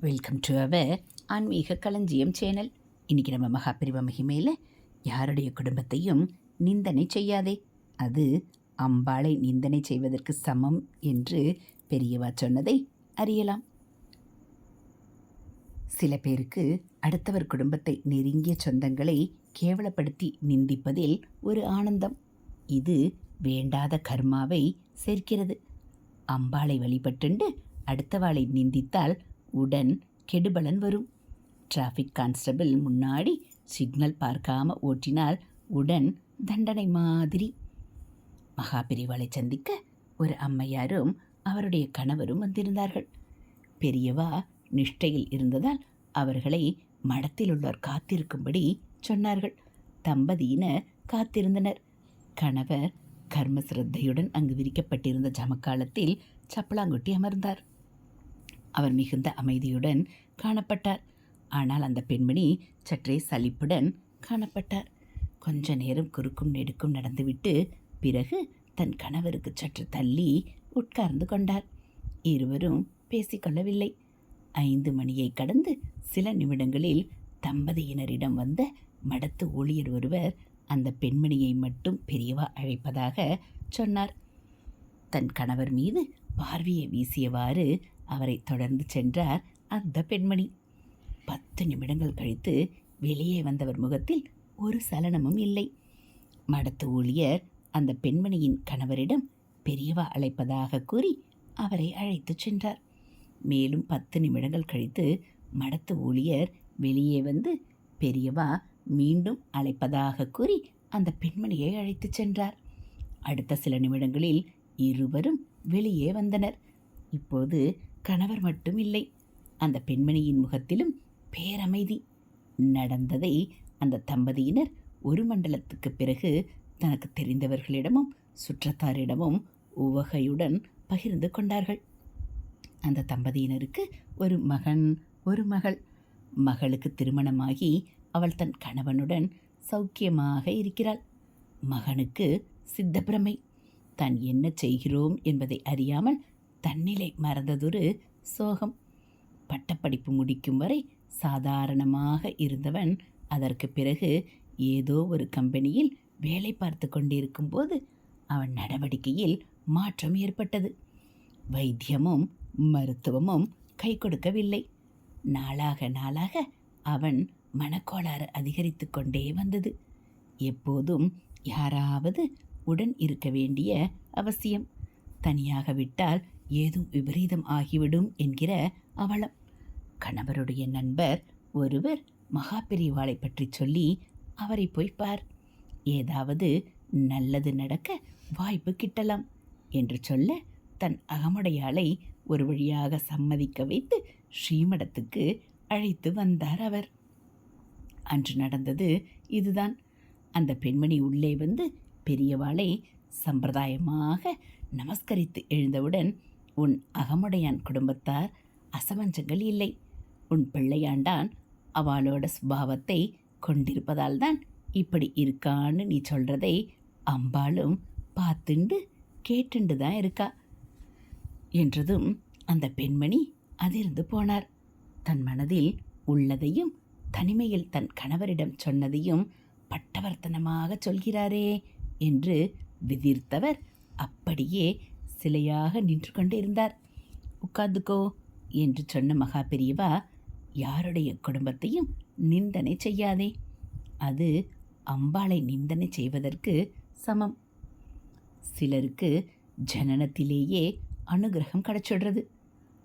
Welcome to our ஆன்மீக களஞ்சியம் channel. இன்னைக்கு நம்ம மகாபிரிவ மகிமையில் யாருடைய குடும்பத்தையும் நிந்தனை செய்யாதே. அது அம்பாளை நிந்தனை செய்வதற்கு சமம் என்று பெரியவா சொன்னதை அறியலாம். சில பேருக்கு அடுத்தவர் குடும்பத்தை நெருங்கிய சொந்தங்களை கேவலப்படுத்தி நிந்திப்பதில் ஒரு ஆனந்தம். இது வேண்டாத கர்மாவை சேர்க்கிறது. அம்பாளை வழிபட்டுண்டு அடுத்தவாளை நிந்தித்தால் உடன் கெடுபலன் வரும். டிராஃபிக் கான்ஸ்டபிள் முன்னாடி சிக்னல் பார்க்காம ஓட்டினால் உடன் தண்டனை மாதிரி. மகாபிரிவாளை சந்திக்க ஒரு அம்மையாரும் அவருடைய கணவரும் வந்திருந்தார்கள். பெரியவா நிஷ்டையில் இருந்ததால் அவர்களை மடத்தில் உள்ளோர் காத்திருக்கும்படி சொன்னார்கள். தம்பதியினர் காத்திருந்தனர். கணவர் கர்ம சிரத்தையுடன் அங்கு விரிக்கப்பட்டிருந்த ஜமக்காலத்தில் சப்பலாங்குட்டி அமர்ந்தார். அவர் மிகுந்த அமைதியுடன் காணப்பட்டார். ஆனால் அந்த பெண்மணி சற்றே சலிப்புடன் காணப்பட்டார். கொஞ்ச நேரம் குறுக்கும் நெடுக்கும் நடந்துவிட்டு பிறகு தன் கணவருக்கு சற்று தள்ளி உட்கார்ந்து கொண்டார். இருவரும் பேசிக்கொள்ளவில்லை ஐந்து மணியை கடந்து சில நிமிடங்களில் தம்பதியினரிடம் வந்த மடத்து ஊழியர் ஒருவர் அந்த பெண்மணியை மட்டும் பெரியவா அழைப்பதாக சொன்னார். தன் கணவர் மீது பார்வையை வீசியவாறு அவரை தொடர்ந்து சென்றார் அந்த பெண்மணி. பத்து நிமிடங்கள் கழித்து வெளியே வந்தவர் முகத்தில் ஒரு சலனமும் இல்லை. மடத்து ஊழியர் அந்த பெண்மணியின் கணவரிடம் பெரியவா அழைப்பதாக கூறி அவரை அழைத்துச் சென்றார். மேலும் பத்து நிமிடங்கள் கழித்து மடத்து ஊழியர் வெளியே வந்து பெரியவா மீண்டும் அழைப்பதாக கூறி அந்த பெண்மணியை அழைத்துச் சென்றார். அடுத்த சில நிமிடங்களில் இருவரும் வெளியே வந்தனர். இப்போது கணவர் மட்டும் இல்லை அந்த பெண்மணியின் முகத்திலும் பேரமைதி. நடந்ததை அந்த தம்பதியினர் ஒரு மண்டலத்துக்கு பிறகு தனக்கு தெரிந்தவர்களிடமும் சுற்றத்தாரிடமும் உவகையுடன் பகிர்ந்து கொண்டார்கள். அந்த தம்பதியினருக்கு ஒரு மகன் ஒரு மகள். மகளுக்கு திருமணமாகி அவள் தன் கணவனுடன் சௌக்கியமாக இருக்கிறாள். மகனுக்கு சித்தப்பிரமை தான் என்ன செய்கிறோம் என்பதை அறியாமல் தன்னிலை மறந்ததொரு சோகம். பட்டப்படிப்பு முடிக்கும் வரை சாதாரணமாக இருந்தவன் அதற்கு பிறகு ஏதோ ஒரு கம்பெனியில் வேலை பார்த்து கொண்டிருக்கும் போது அவன் நடவடிக்கையில் மாற்றம் ஏற்பட்டது. வைத்தியமும் மருத்துவமும் கை கொடுக்கவில்லை. நாளாக நாளாக அவன் மனக்கோளாறு அதிகரித்து கொண்டே வந்தது. எப்போதும் யாராவது உடன் இருக்க வேண்டிய அவசியம். தனியாக விட்டால் ஏதும் விபரீதம் ஆகிவிடும் என்கிற அவலம். கணவருடைய நண்பர் ஒருவர் மகாபெரிவாளை பற்றி சொல்லி அவரை போய் பார் ஏதாவது நல்லது நடக்க வாய்ப்பு கிட்டலாம் என்று சொல்ல தன் அகமுடையாளை ஒரு வழியாக சம்மதிக்க வைத்து ஸ்ரீமடத்துக்கு அழைத்து வந்தார் அவர். அன்று நடந்தது இதுதான். அந்த பெண்மணி உள்ளே வந்து பெரியவாளை சம்பிரதாயமாக நமஸ்கரித்து எழுந்தவுடன் உன் அகமுடையான் குடும்பத்தார் அசமஞ்சங்கள் இல்லை. உன் பிள்ளையாண்டான் அவளோட சுபாவத்தை கொண்டிருப்பதால் தான் இப்படி இருக்கான்னு நீ சொல்கிறதை அம்பாளும் பார்த்துண்டு கேட்டுண்டு தான் இருக்கா? என்றதும் அந்த பெண்மணி அதிர்ந்து போனார். தன் மனதில் உள்ளதையும் தனிமையில் தன் கணவரிடம் சொன்னதையும் பட்டவர்த்தனமாக சொல்கிறாரே என்று விதிர்த்தவர் அப்படியே சிலையாக நின்று கொண்டிருந்தார் உட்கார்ந்துக்கோ என்று சொன்ன மகா பெரியவா யாருடைய குடும்பத்தையும் நிந்தனை செய்யாதே. அது அம்பாளை நிந்தனை செய்வதற்கு சமம். சிலருக்கு ஜனனத்திலேயே அனுகிரகம் கிடச்சிடுறது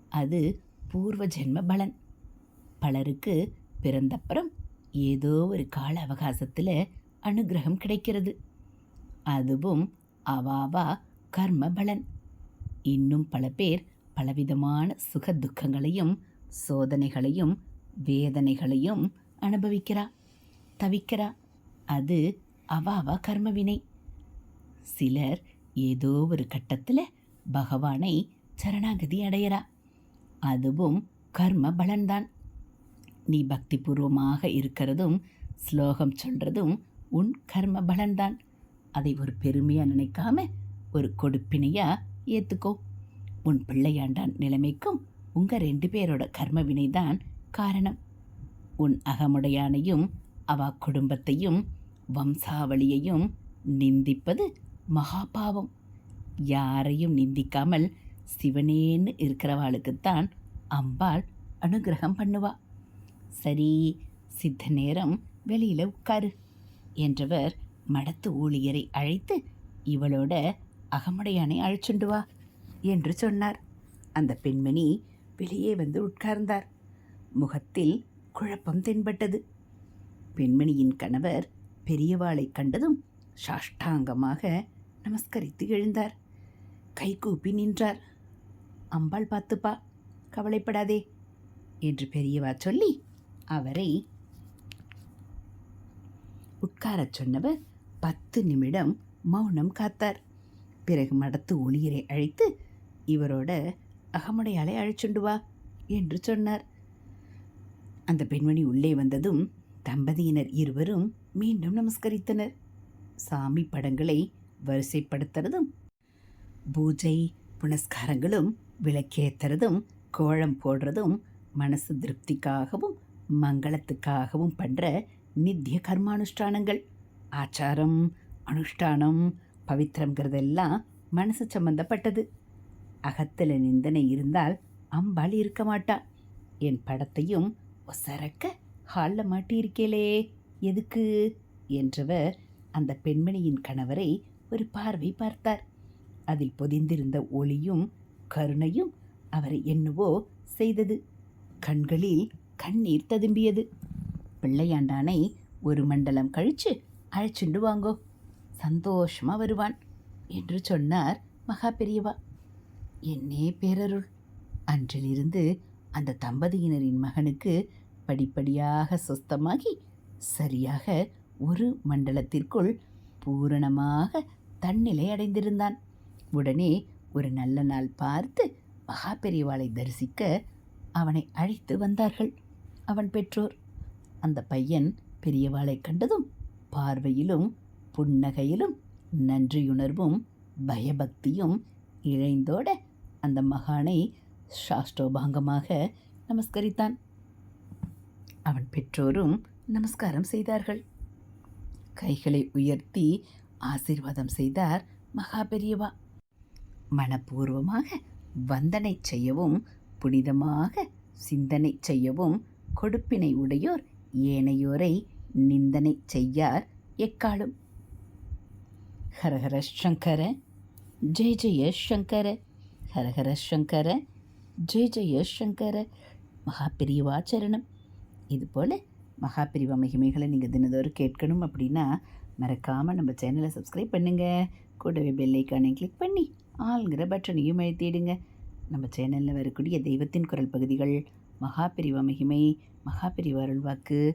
அது பூர்வ ஜென்ம பலன். பலருக்கு பிறந்தப்புறம் ஏதோ ஒரு கால அவகாசத்தில் அனுகிரகம் கிடைக்கிறது. அதுவும் அவாவா கர்ம பலன் இன்னும் பல பேர் பலவிதமான சுக துக்கங்களையும் சோதனைகளையும் வேதனைகளையும் அனுபவிக்கிறா தவிக்கிறா. அது அவாவா கர்மவினை. சிலர் ஏதோ ஒரு கட்டத்தில் பகவானை சரணாகதி அடையிறா. அதுவும் கர்ம பலன்தான் நீ பக்திபூர்வமாக இருக்கிறதும் ஸ்லோகம் சொல்கிறதும் உன் கர்ம பலன்தான் அதை ஒரு பெருமையாக நினைக்காம ஒரு கொடுப்பினையாக ஏற்றுக்கோ உன் பிள்ளையாண்டான் நிலைமைக்கும் உங்கள் ரெண்டு பேரோட கர்ம வினைதான் காரணம். உன் அகமுடையானையும் அவ குடும்பத்தையும் வம்சாவளியையும் நிந்திப்பது மகாபாவம். யாரையும் நிந்திக்காமல் சிவனேன்னு இருக்கிறவாளுக்குத்தான் அம்பாள் அனுகிரகம் பண்ணுவா. சரி சித்த நேரம் வெளியில் உட்காரு என்றவர் மடத்து ஊழியரை அழைத்து இவளோட அகமுடையானை அழைச்சுண்டு வா என்று சொன்னார். அந்த பெண்மணி வெளியே வந்து உட்கார்ந்தார். முகத்தில் குழப்பம் தென்பட்டது. பெண்மணியின் கணவர் பெரியவாளை கண்டதும் சாஷ்டாங்கமாக நமஸ்கரித்து எழுந்தார். கைகூப்பி நின்றார். அம்பாள் பார்த்துப்பா கவலைப்படாதே என்று பெரியவா சொல்லி அவரை உட்காரச் சொன்னவர் பத்து நிமிடம் மௌனம் காத்தார். பிறகு மடத்து ஒளியரை அழைத்து இவரோட அகமுடையாளை அழைச்சுண்டு வா என்று சொன்னார். அந்த பெண்மணி உள்ளே வந்ததும் தம்பதியினர் இருவரும் மீண்டும் நமஸ்கரித்தனர். சாமி படங்களை வரிசைப்படுத்துறதும் பூஜை புனஸ்காரங்களும் விளக்கேத்துறதும் கோலம் போடுறதும் மனசு திருப்திக்காகவும் மங்களத்துக்காகவும் பண்ணுற நித்திய கர்மானுஷ்டானங்கள். ஆச்சாரம் அனுஷ்டானம் பவித்திரங்கிறதெல்லாம் மனசு சம்பந்தப்பட்டது. அகத்தில் நிந்தனை இருந்தால் அம்பாள் இருக்க மாட்டா. என் படத்தையும் ஒசரக்க ஹாலில் மாட்டியிருக்கேளே எதுக்கு? என்றவர் அந்த பெண்மணியின் கணவரை ஒரு பார்வை பார்த்தார். அதில் பொதிந்திருந்த ஒளியும் கருணையும் அவரை என்னவோ செய்தது. கண்களில் கண்ணீர் ததும்பியது. பிள்ளையாண்டானை ஒரு மண்டலம் கழித்து அழைச்சிண்டு வாங்கோ. சந்தோஷமாக வருவான் என்று சொன்னார் மகா பெரியவா. என்னே பேரருள். அன்றிலிருந்து அந்த தம்பதியினரின் மகனுக்கு படிப்படியாக சொஸ்தமாகி சரியாக ஒரு மண்டலத்திற்குள் பூரணமாக தன்னிலை அடைந்திருந்தான். உடனே ஒரு நல்ல நாள் பார்த்து மகா பெரியவாளை தரிசிக்க அவனை அழைத்து வந்தார்கள். அவன் பெற்றோர். அந்த பையன் பெரியவாளை கண்டதும் பார்வையிலும் புன்னகையிலும் நன்றியுணர்வும் பயபக்தியும் இழைந்தோட அந்த மகானை சாஷ்டோபாங்கமாக நமஸ்கரித்தான். அவன் பெற்றோரும் நமஸ்காரம் செய்தார்கள். கைகளை உயர்த்தி ஆசீர்வாதம் செய்தார் மகா பெரியவா மனப்பூர்வமாக வந்தனை செய்யவும் புனிதமாக சிந்தனை செய்யவும் கொடுப்பினை உடையோர் ஏனையோரை நிந்தனை செய்யார் எக்காலும் ஹரஹர சங்கர ஜெய ஜெய சங்கர ஹரஹர சங்கர ஜெய ஜெய சங்கர. மகாபிரிவாச்சரணம் இதுபோல் மகாபிரிவா மகிமைகளை நீங்கள் தினதோறும் கேட்கணும் அப்படின்னா மறக்காமல் நம்ம சேனலை சப்ஸ்கிரைப் பண்ணுங்கள் கூடவே பெல் கிளிக் பண்ணி ஆளுங்கிற பட்டனையும் எழுத்திடுங்க நம்ம சேனலில் வரக்கூடிய தெய்வத்தின் குரல் பகுதிகள் மகாபிரிவா மகிமை மகா அருள்வாக்கு